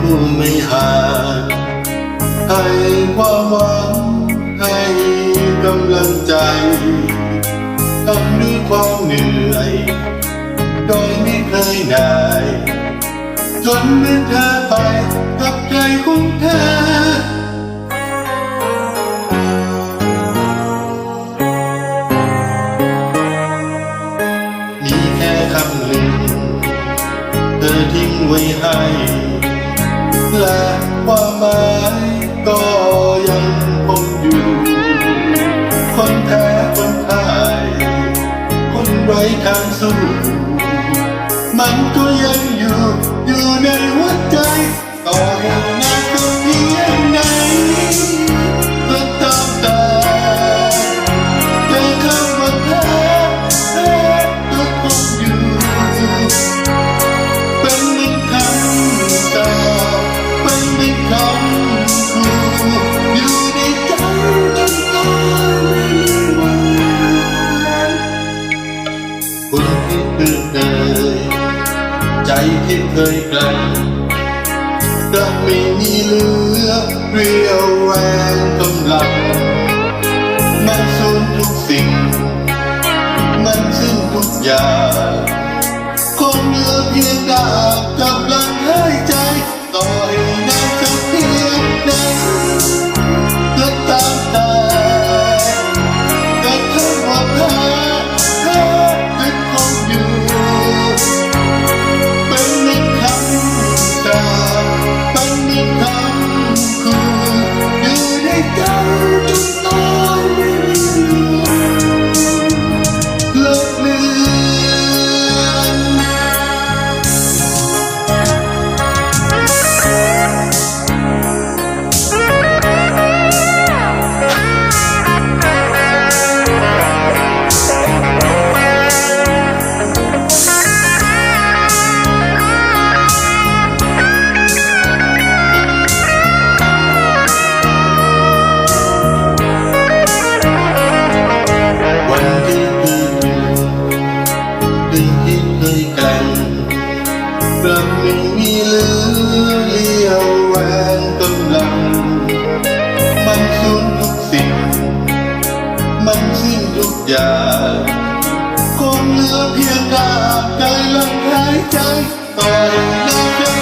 ผู้ไม่หาให้ความหวัง ให้กำลังใจทำด้วยความเหนื่อย โดยไม่เคยนายจนเมื่อเธอไปกับใจของเธอคำหนึ่เธอทิ้งไว้ให้ และความหมายก็ยังคงอยู่ คนแพ้คนไทยคนไร้ทางสู้มันก็ยังอยู่อยู่ในหัวใจต่อให้นาน ใจที่เคยไกลจะไม่มีเหลือเรียวแรงกำลัง กลับไม่มีเหลือเลี้ยวแรงกำลัง มันสูญทุกสิ่ง มันสิ้นทุกอย่างคงเหลือเพียงกาบใจลมหายใจต่อให้นา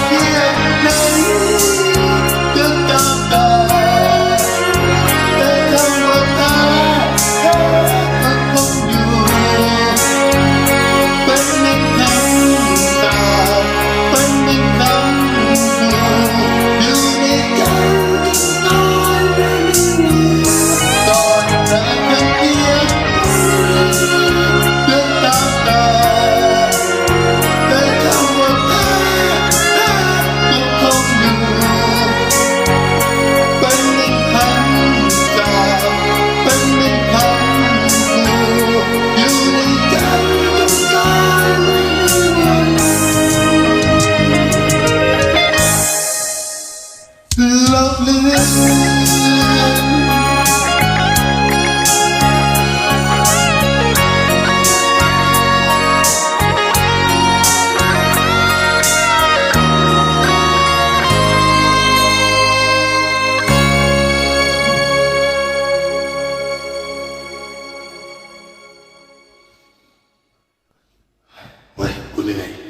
Good night.